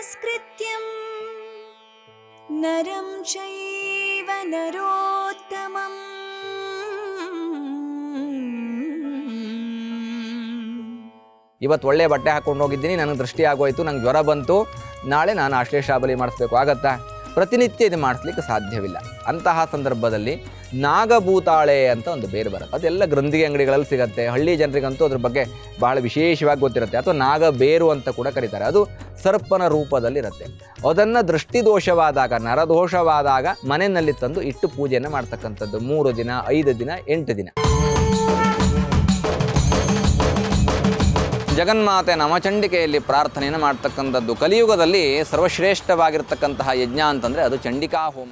नमस्कृत्यं नरं चैव नरोत्तमम् ಇವತ್ತು ಒಳ್ಳೆ ಬಟ್ಟೆ ಹಾಕೊಂಡು ಹೋಗಿದ್ದೀನಿ ನನಗೆ ದೃಷ್ಟಿ ಆಗೋಯ್ತು ನಂಗೆ ಜ್ವರ ಬಂತು ನಾಳೆ ನಾನು ಆಶ್ಲೇಷಾಬಲಿ ಮಾಡಿಸ್ಬೇಕು ಆಗತ್ತಾ ಪ್ರತಿನಿತ್ಯ ಇದು ಮಾಡಿಸ್ಲಿಕ್ಕೆ ಸಾಧ್ಯವಿಲ್ಲ. ಅಂತಹ ಸಂದರ್ಭದಲ್ಲಿ ನಾಗಭೂತಾಳೆ ಅಂತ ಒಂದು ಬೇರು ಬರುತ್ತೆ. ಅದೆಲ್ಲ ಗ್ರಂಥಿಗೆ ಅಂಗಡಿಗಳಲ್ಲಿ ಸಿಗುತ್ತೆ. ಹಳ್ಳಿ ಜನರಿಗಂತೂ ಅದ್ರ ಬಗ್ಗೆ ಬಹಳ ವಿಶೇಷವಾಗಿ ಗೊತ್ತಿರುತ್ತೆ. ಅಥವಾ ನಾಗಬೇರು ಅಂತ ಕೂಡ ಕರೀತಾರೆ. ಅದು ಸರ್ಪನ ರೂಪದಲ್ಲಿರುತ್ತೆ. ಅದನ್ನು ದೃಷ್ಟಿದೋಷವಾದಾಗ, ನರದೋಷವಾದಾಗ ಮನೆಯಲ್ಲಿ ತಂದು ಇಟ್ಟು ಪೂಜೆಯನ್ನು ಮಾಡ್ತಕ್ಕಂಥದ್ದು. ಮೂರು ದಿನ, ಐದು ದಿನ, ಎಂಟು ದಿನ. ಜಗನ್ಮಾತೆ ನಮಚಂಡಿಕೆಯಲ್ಲಿ ಪ್ರಾರ್ಥನೆಯನ್ನು ಮಾಡ್ತಕ್ಕಂಥದ್ದು ಕಲಿಯುಗದಲ್ಲಿ ಸರ್ವಶ್ರೇಷ್ಠವಾಗಿರ್ತಕ್ಕಂತಹ ಯಜ್ಞ ಅಂತಂದರೆ ಅದು ಚಂಡಿಕಾ ಹೋಮ